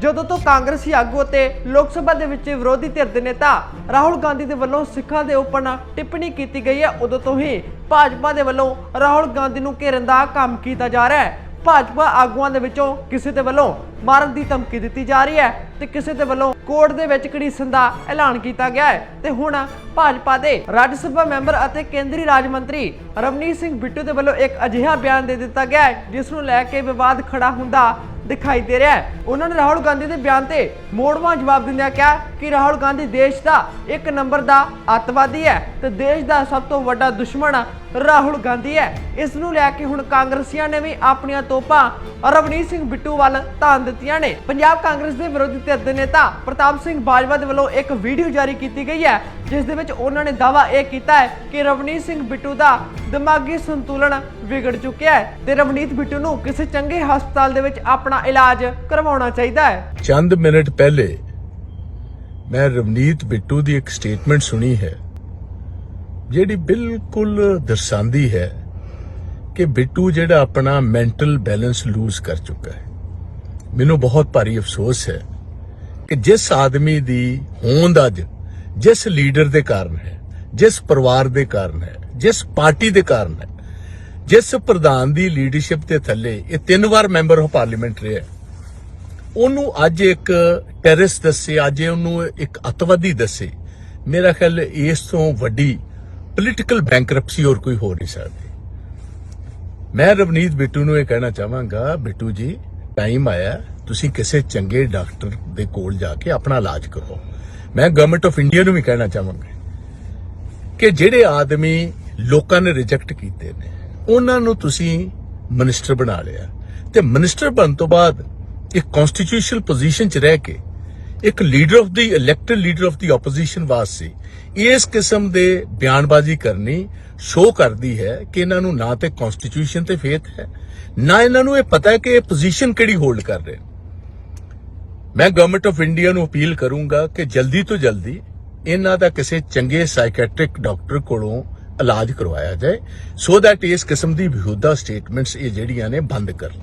ਜਦੋਂ ਤੋਂ ਕਾਂਗਰਸੀ ਆਗੂ ਅਤੇ ਲੋਕ ਸਭਾ ਦੇ ਵਿੱਚ ਵਿਰੋਧੀ ਧਿਰ ਦੇ ਨੇਤਾ ਰਾਹੁਲ ਗਾਂਧੀ ਦੇ ਵੱਲੋਂ ਸਿੱਖਾਂ ਦੇ ਉੱਪਰ ਟਿੱਪਣੀ ਕੀਤੀ ਗਈ ਹੈ, ਉਦੋਂ ਤੋਂ ਹੀ ਭਾਜਪਾ ਦੇ ਵੱਲੋਂ ਰਾਹੁਲ ਗਾਂਧੀ ਨੂੰ ਘੇਰਨ ਦਾ ਕੰਮ ਕੀਤਾ ਜਾ ਰਿਹਾ ਹੈ। ਭਾਜਪਾ ਆਗੂਆਂ ਦੇ ਵਿੱਚੋਂ ਕਿਸੇ ਦੇ ਵੱਲੋਂ ਮਾਰਨ ਦੀ ਧਮਕੀ ਦਿੱਤੀ ਜਾ ਰਹੀ ਹੈ ਤੇ ਕਿਸੇ ਦੇ ਵੱਲੋਂ ਕੋਰਟ ਦੇ ਵਿੱਚ ਘੜੀਸਣ ਦਾ ਐਲਾਨ ਕੀਤਾ ਗਿਆ ਹੈ। ਤੇ ਹੁਣ ਭਾਜਪਾ ਦੇ ਰਾਜ ਸਭਾ ਮੈਂਬਰ ਅਤੇ ਕੇਂਦਰੀ ਰਾਜ ਮੰਤਰੀ ਰਵਨੀਤ ਸਿੰਘ ਬਿੱਟੂ ਦੇ ਵੱਲੋਂ ਇੱਕ ਅਜਿਹਾ ਬਿਆਨ ਦੇ ਦਿੱਤਾ ਗਿਆ ਹੈ, ਜਿਸ ਨੂੰ ਲੈ ਕੇ ਵਿਵਾਦ ਖੜਾ ਹੁੰਦਾ ਦਿਖਾਈ ਦੇ ਰਿਹਾ ਹੈ। ਉਹਨਾਂ ਨੇ ਰਾਹੁਲ ਗਾਂਧੀ ਦੇ ਬਿਆਨ ਤੇ ਮੋੜਵਾਂ ਜਵਾਬ ਦਿੰਦਿਆਂ ਕਿਹਾ ਕਿ ਰਾਹੁਲ ਗਾਂਧੀ ਦੇਸ਼ ਦਾ ਇੱਕ ਨੰਬਰ ਦਾ ਅੱਤਵਾਦੀ ਹੈ ਤੇ ਦੇਸ਼ ਦਾ ਸਭ ਤੋਂ ਵੱਡਾ ਦੁਸ਼ਮਣ ਰਾਹੁਲ ਗਾਂਧੀ ਹੈ। ਇਸ ਨੂੰ ਲੈ ਕੇ ਹੁਣ ਕਾਂਗਰਸੀਆਂ ਨੇ ਵੀ ਆਪਣੀਆਂ ਤੋਪਾਂ ਰਵਨੀਤ ਸਿੰਘ ਬਿੱਟੂ ਵੱਲ ਤਾਨ ਦਿੱਤੀਆਂ ਨੇ। ਪੰਜਾਬ ਕਾਂਗਰਸ ਦੇ ਵਿਰੋਧੀ ਧਿਰ ਦੇ ਨੇਤਾ ਪ੍ਰਤਾਪ ਸਿੰਘ ਬਾਜਵਾ ਦੇ ਵੱਲੋਂ ਇੱਕ ਵੀਡੀਓ ਜਾਰੀ ਕੀਤੀ ਗਈ ਹੈ, ਜਿਸ ਦੇ ਵਿੱਚ ਉਹਨਾਂ ਨੇ ਦਾਅਵਾ ਇਹ ਕੀਤਾ ਹੈ ਕਿ ਰਵਨੀਤ ਸਿੰਘ ਬਿੱਟੂ ਦਾ ਦਿਮਾਗੀ ਸੰਤੁਲਨ ਵਿਗੜ ਚੁੱਕਿਆ ਹੈ ਤੇ ਰਵਨੀਤ ਬਿੱਟੂ ਨੂੰ ਕਿਸੇ ਚੰਗੇ ਹਸਪਤਾਲ ਦੇ ਵਿੱਚ ਆਪਣਾ ਇਲਾਜ ਕਰਵਾਉਣਾ ਚਾਹੀਦਾ ਹੈ। ਚੰਦ ਮਿੰਟ ਪਹਿਲੇ ਮੈਂ ਰਵਨੀਤ ਬਿੱਟੂ ਦੀ ਇੱਕ ਸਟੇਟਮੈਂਟ ਸੁਣੀ ਹੈ, ਜਿਹੜੀ ਬਿਲਕੁਲ ਦਰਸਾਉਂਦੀ ਹੈ ਕਿ ਬਿੱਟੂ ਜਿਹੜਾ ਆਪਣਾ ਮੈਂਟਲ ਬੈਲੈਂਸ ਲੂਜ਼ ਕਰ ਚੁੱਕਾ ਹੈ। ਮੈਨੂੰ ਬਹੁਤ ਭਾਰੀ ਅਫਸੋਸ ਹੈ ਕਿ ਜਿਸ ਆਦਮੀ ਦੀ ਹੋਂਦ ਅੱਜ ਜਿਸ ਲੀਡਰ ਦੇ ਕਾਰਨ ਹੈ, ਜਿਸ ਪਰਿਵਾਰ ਦੇ ਕਾਰਨ ਹੈ, ਜਿਸ ਪਾਰਟੀ ਦੇ ਕਾਰਨ ਹੈ, ਜਿਸ ਪ੍ਰਧਾਨ ਦੀ ਲੀਡਰਸ਼ਿਪ ਦੇ ਥੱਲੇ ਇਹ ਤਿੰਨ ਵਾਰ ਮੈਂਬਰ ਆਫ ਪਾਰਲੀਮੈਂਟ ਰਿਹਾ ਉਹਨੂੰ ਅੱਜ ਇੱਕ ਟੈਰਰਿਸਟ ਦੱਸੇ, ਅੱਜ ਉਹਨੂੰ ਇੱਕ ਅਤਵਾਦੀ ਦੱਸੇ। ਮੇਰਾ ਖਿਆਲ ਇਸ ਤੋਂ ਵੱਡੀ ਪੋਲੀਟੀਕਲ ਬੈਂਕਰਪਸੀ ਹੋਰ ਕੋਈ ਹੋ ਨਹੀਂ ਸਕਦੀ। ਮੈਂ ਰਵਨੀਤ ਬਿੱਟੂ ਨੂੰ ਇਹ ਕਹਿਣਾ ਚਾਹਾਂਗਾ, ਬਿੱਟੂ ਜੀ ਟਾਈਮ ਆਇਆ ਤੁਸੀਂ ਕਿਸੇ ਚੰਗੇ ਡਾਕਟਰ ਦੇ ਕੋਲ ਜਾ ਕੇ ਆਪਣਾ ਇਲਾਜ ਕਰੋ ਮੈਂ ਗਵਰਨਮੈਂਟ ਆਫ ਇੰਡੀਆ ਨੂੰ ਵੀ ਕਹਿਣਾ ਚਾਹਾਂਗਾ ਕਿ ਜਿਹੜੇ ਆਦਮੀ ਲੋਕਾਂ ਨੇ ਰਿਜੈਕਟ ਕੀਤੇ ਨੇ, ਉਹਨਾਂ ਨੂੰ ਤੁਸੀਂ ਮਿਨਿਸਟਰ ਬਣਾ ਲਿਆ। ਤੇ ਮਿਨਿਸਟਰ ਬਣਨ ਤੋਂ ਬਾਅਦ ਇੱਕ ਕਨਸਟੀਟਿਊਸ਼ਨਲ ਪੋਜੀਸ਼ਨ 'ਚ ਰਹਿ ਕੇ ਇੱਕ leader of the elected leader of the opposition ਵਾਸਤੇ ਇਸ ਕਿਸਮ ਦੇ ਬਿਆਨਬਾਜ਼ੀ ਕਰਨੀ ਸ਼ੋ ਕਰਦੀ ਹੈ ਕਿ ਇਹਨਾਂ ਨੂੰ ਨਾ ਤੇ ਕਨਸਟੀਟਿਊਸ਼ਨ ਤੇ ਫੇਥ ਹੈ, ਨਾ ਇਹਨਾਂ ਨੂੰ ਇਹ ਪਤਾ ਹੈ ਕਿ ਇਹ ਪੋਜੀਸ਼ਨ ਕਿਹੜੀ ਹੋਲਡ ਕਰ ਰਹੇ ਨੇ। ਮੈਂ ਗਵਰਨਮੈਂਟ ਆਫ ਇੰਡੀਆ ਨੂੰ ਅਪੀਲ ਕਰੂੰਗਾ ਕਿ ਜਲਦੀ ਤੋਂ ਜਲਦੀ ਇਹਨਾਂ ਦਾ ਕਿਸੇ ਚੰਗੇ ਸਾਈਕੈਟ੍ਰਿਕ ਡਾਕਟਰ ਕੋਲੋਂ ਇਲਾਜ ਕਰਵਾਇਆ ਜਾਏ ਸੋ ਦੈਟ ਇਸ ਕਿਸਮ ਦੀ ਵਿਹੁਦਾ ਸਟੇਟਮੈਂਟਸ ਇਹ ਜਿਹੜੀਆਂ ਨੇ ਬੰਦ ਕਰਨ